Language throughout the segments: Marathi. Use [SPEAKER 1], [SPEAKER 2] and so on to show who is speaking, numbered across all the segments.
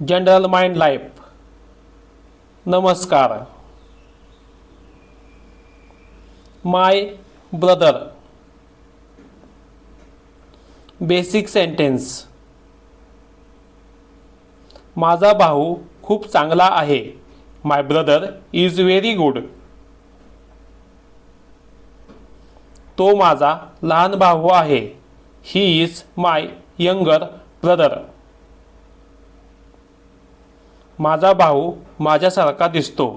[SPEAKER 1] जनरल माइंड लाईफ नमस्कार माय ब्रदर बेसिक सेंटेन्स माझा भाऊ खूप चांगला आहे. My brother is very good तो माझा लहान भाऊ आहे. He is my younger brother माझा भाऊ माझ्यासारखा दिसतो.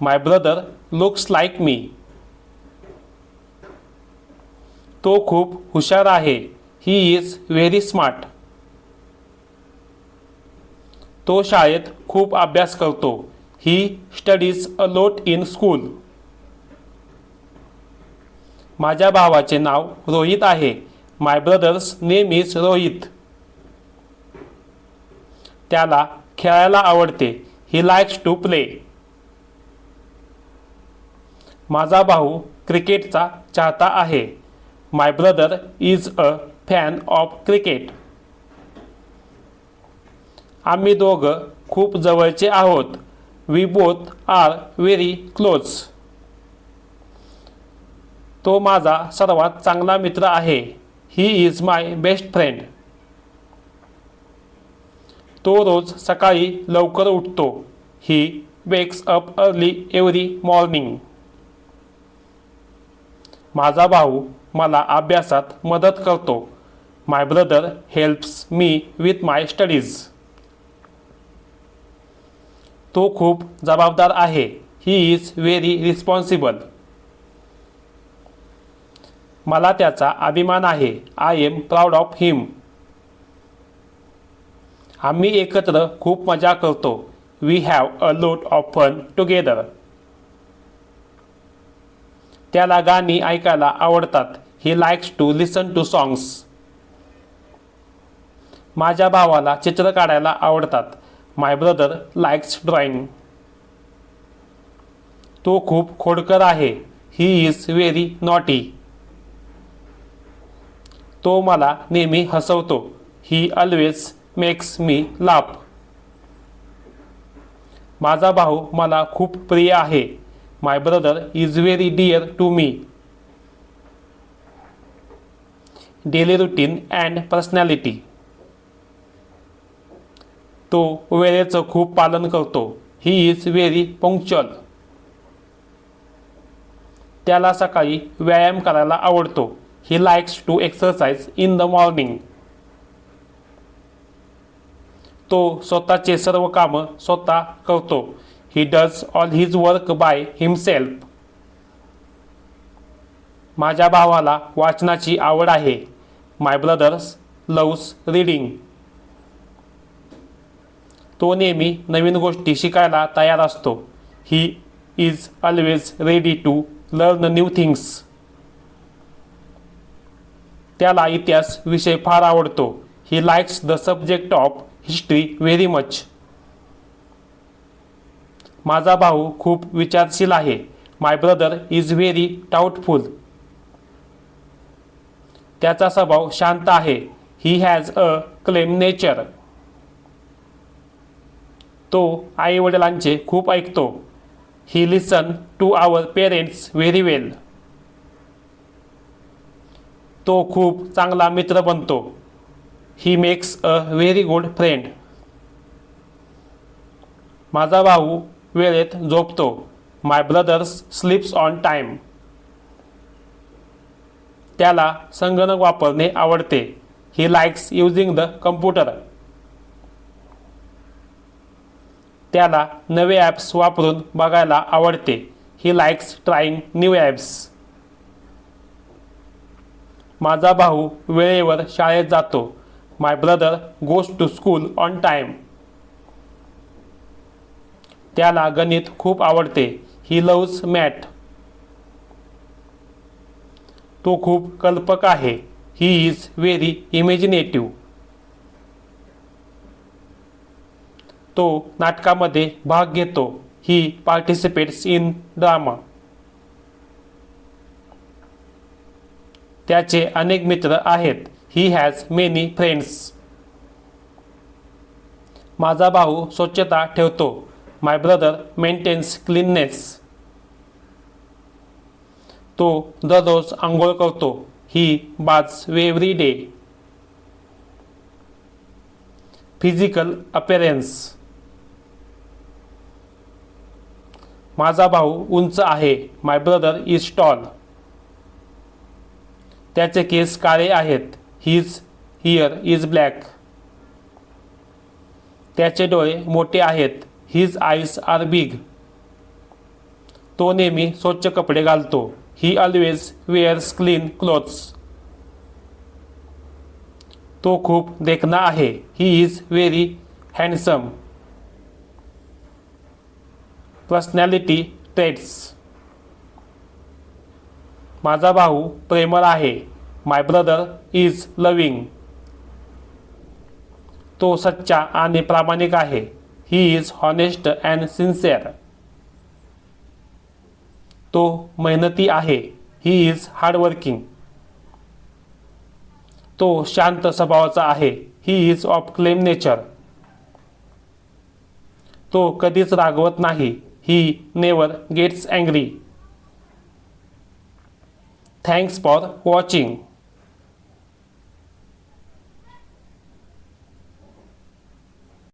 [SPEAKER 1] My brother looks like me तो खूप हुशार आहे. ही इज व्हेरी स्मार्ट तो शाळेत खूप अभ्यास करतो. ही स्टडीज अ लोट इन स्कूल माझ्या भावाचे नाव रोहित आहे. My brother's name is Rohit त्याला खेळायला आवडते. ही लाईक्स टू प्ले माझा भाऊ क्रिकेटचा चाहता आहे. My brother is a fan of cricket आम्ही दोघं खूप जवळचे आहोत. We both are very close तो माझा सर्वात चांगला मित्र आहे. He is my best friend तो रोज सकाळी लवकर उठतो. He wakes up early every morning माझा भाऊ मला अभ्यासात मदत करतो. My brother helps me with my studies तो खूप जबाबदार आहे. ही इज व्हेरी रिस्पॉन्सिबल मला त्याचा अभिमान आहे. I am proud of him आम्ही एकत्र खूप मजा करतो. We have a lot of fun together त्याला गाणी ऐकायला आवडतात. He likes to listen to songs माझ्या भावाला चित्र काढायला आवडतात. माय ब्रदर लाईक्स ड्रॉइंग तो खूप खोडकर आहे. ही इज व्हेरी नॉटी तो मला नेहमी हसवतो. ही ऑलवेज मेक्स मी लाप माझा भाऊ मला खूप प्रिय आहे. My brother is very dear to me daily routine and personality तो वेळेचं खूप पालन करतो. ही इज व्हेरी पंक्चुअल त्याला सकाळी व्यायाम करायला आवडतो. He likes to exercise in the morning तो स्वतःचे सर्व कामं स्वतः करतो. He does all his work by himself माझ्या भावाला वाचनाची आवड आहे. माय ब्रदर्स लव्स रीडिंग तो नेहमी नवीन गोष्टी शिकायला तयार असतो. He is always ready to learn new things त्याला इतिहास विषय फार आवडतो. He likes the subject of history very much माझा भाऊ खूप विचारशील आहे. My brother is very doubtful त्याचा स्वभाव शांत आहे. He has a calm nature तो आई वडिलांचे खूप ऐकतो. He listen to our parents very well तो खूप चांगला मित्र बनतो. He makes a very good friend माझा भाऊ वेळेत झोपतो. My brothers sleeps on time त्याला संगणक वापरणे आवडते. He likes using the computer त्याला नवे ॲप्स वापरून बघायला आवडते. He likes trying new apps माझा भाऊ वेळेवर शाळेत जातो. My brother goes to school on time त्याला गणित खूप आवडते. ही लव्ज मॅथ तो खूप कल्पक आहे. ही इज व्हेरी इमेजिनेटिव्ह तो नाटकामध्ये भाग घेतो. ही पार्टिसिपेट्स इन ड्रामा त्याचे अनेक मित्र आहेत. ही हॅज मेनी फ्रेंड्स माझा भाऊ स्वच्छता ठेवतो. माय ब्रदर मेंटेन्स क्लीननेस तो दररोज आंघोळ करतो. ही बाज एव्हरी डे फिजिकल अपेरेन्स माझा भाऊ उंच आहे. माय ब्रदर इज टॉल त्याचे केस काळे आहेत. हिज हिअर इज ब्लॅक त्याचे डोळे मोठे आहेत. हिज आईज आर बिग तो नेहमी स्वच्छ कपडे घालतो. He always wears clean clothes तो खूप देखणा आहे. He is very handsome personality traits माझा भाऊ प्रेमळ आहे. माय ब्रदर इज लविंग तो सच्चा आणि प्रामाणिक आहे. He is honest and sincere तो मेहनती आहे. ही इज हार्डवर्किंग तो शांत स्वभावाचा आहे. He is of calm nature तो कधीच रागवत नाही. He never gets angry thanks for watching